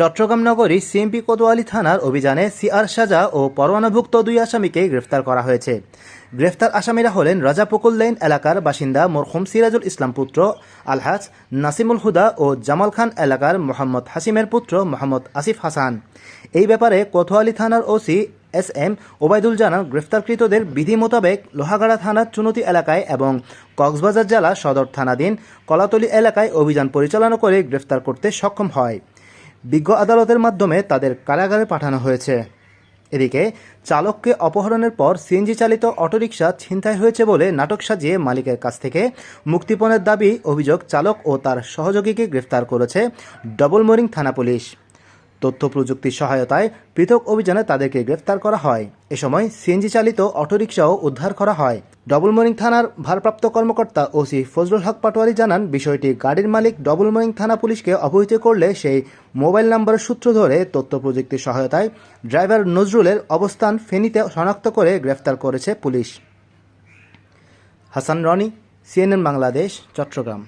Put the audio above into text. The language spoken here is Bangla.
চট্টগ্রাম নগরী সিএমপি কোতোয়ালি থানার অভিযানে সিআর সাজা ও পরোয়ানাভুক্ত দুই আসামিকে গ্রেফতার করা হয়েছে। গ্রেফতার আসামিরা হলেন রাজাপুকুল লেন এলাকার বাসিন্দা মরহুম সিরাজুল ইসলাম পুত্র, আলহাজ নাসিমুল হুদা ও জামাল খান এলাকার মোহাম্মদ হাসিমের পুত্র মোহাম্মদ আসিফ হাসান। এই ব্যাপারে কোতোয়ালি থানার ওসি এস এম ওবায়দুল জানান, গ্রেফতারকৃতদের বিধি মোতাবেক লোহাগাড়া থানার চুনতি এলাকায় এবং কক্সবাজার জেলা সদর থানাধীন কলাতলি এলাকায় অভিযান পরিচালনা করে গ্রেফতার করতে সক্ষম হয়। বিজ্ঞ আদালতের মাধ্যমে তাদের কারাগারে পাঠানো হয়েছে। এদিকে, চালককে অপহরণের পর সিএনজি চালিত অটোরিকশা ছিনতাই হয়েছে বলে নাটক সাজিয়ে মালিকের কাছ থেকে মুক্তিপণের দাবি, অভিযোগ চালক ও তার সহযোগীকে গ্রেফতার করেছে ডবল মোরিং থানা পুলিশ। তথ্য প্রযুক্তির সহায়তায় পৃথক অভিযানে তাদেরকে গ্রেফতার করা হয়। এ সময় সিএনজি চালিত অটোরিকশাও উদ্ধার করা হয়। ডবল মর্নিং থানার ভারপ্রাপ্ত কর্মকর্তা ওসি ফজলুল হক পাটোয়ারি জানান, বিষয়টি গাড়ির মালিক ডবল মোরিং থানা পুলিশকে অবহিত করলে সেই মোবাইল নাম্বারের সূত্র ধরে তথ্য প্রযুক্তির সহায়তায় ড্রাইভার নজরুলের অবস্থান ফেনীতে শনাক্ত করে গ্রেফতার করেছে পুলিশ। হাসান রনি, সিএনএন বাংলাদেশ, চট্টগ্রাম।